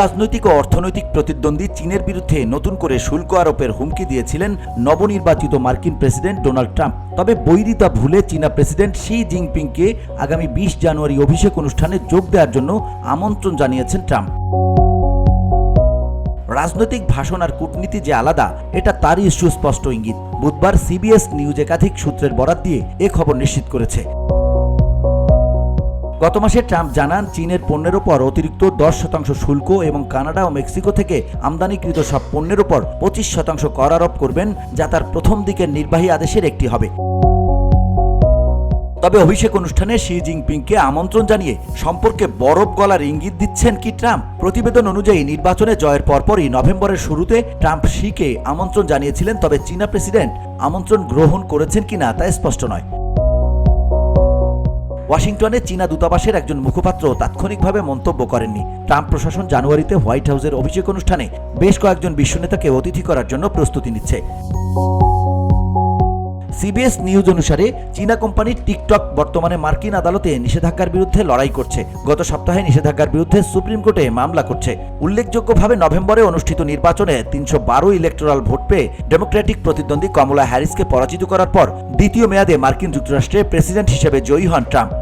রাজনৈতিক ও অর্থনৈতিক প্রতিদ্বন্দ্বী চীনের বিরুদ্ধে নতুন করে শুল্ক আরোপের হুমকি দিয়েছিলেন নবনির্বাচিত মার্কিন প্রেসিডেন্ট ডোনাল্ড ট্রাম্প। তবে বৈরিতা ভুলে চীনা প্রেসিডেন্ট শি জিনপিংকে আগামী বিশ জানুয়ারি অভিষেক অনুষ্ঠানে যোগ দেওয়ার জন্য আমন্ত্রণ জানিয়েছেন ট্রাম্প। রাজনৈতিক ভাষণ আর কূটনীতি যে আলাদা, এটা তারই সুস্পষ্ট ইঙ্গিত। বুধবার সিবিএস নিউজ একাধিক সূত্রের বরাত দিয়ে এ খবর নিশ্চিত করেছে। গত মাসে ট্রাম্প জানান চীনের পণ্যের ওপর অতিরিক্ত দশ শতাংশ শুল্ক এবং কানাডা ও মেক্সিকো থেকে আমদানিকৃত সব পণ্যের ওপর পঁচিশ শতাংশ কর আরোপ করবেন, যা তার প্রথম দিকের নির্বাহী আদেশের একটি হবে। তবে অভিষেক অনুষ্ঠানে শি জিনপিংকে আমন্ত্রণ জানিয়ে সম্পর্কে বরফ গলার ইঙ্গিত দিচ্ছেন কি ট্রাম্প? প্রতিবেদন অনুযায়ী নির্বাচনে জয়ের পরপরই নভেম্বরের শুরুতে ট্রাম্প শিকে আমন্ত্রণ জানিয়েছিলেন, তবে চীনা প্রেসিডেন্ট আমন্ত্রণ গ্রহণ করেছেন কিনা তা স্পষ্ট নয়। ওয়াশিংটনে চীনা দূতাবাসের একজন মুখপাত্র তাৎক্ষণিকভাবে মন্তব্য করেননি। ট্রাম্প প্রশাসন জানুয়ারিতে হোয়াইট হাউসের অভিষেক অনুষ্ঠানে বেশ কয়েকজন বিশ্বনেতাকে অতিথি করার জন্য প্রস্তুতি নিচ্ছে। সিবিএস নিউজ অনুসারে চীনা কোম্পানি টিকটক বর্তমানে মার্কিন আদালতে নিষেধাজ্ঞার বিরুদ্ধে লড়াই করছে। গত সপ্তাহে নিষেধাজ্ঞার বিরুদ্ধে সুপ্রিম কোর্টে মামলা করছে। উল্লেখযোগ্যভাবে নভেম্বরে অনুষ্ঠিত নির্বাচনে তিনশো বারো ইলেকট্রাল ভোট পেয়ে ডেমোক্রেটিক প্রতিদ্বন্দ্বী কমলা হ্যারিসকে পরাজিত করার পর দ্বিতীয় মেয়াদে মার্কিন যুক্তরাষ্ট্রে প্রেসিডেন্ট হিসেবে জয়ী হন Trump.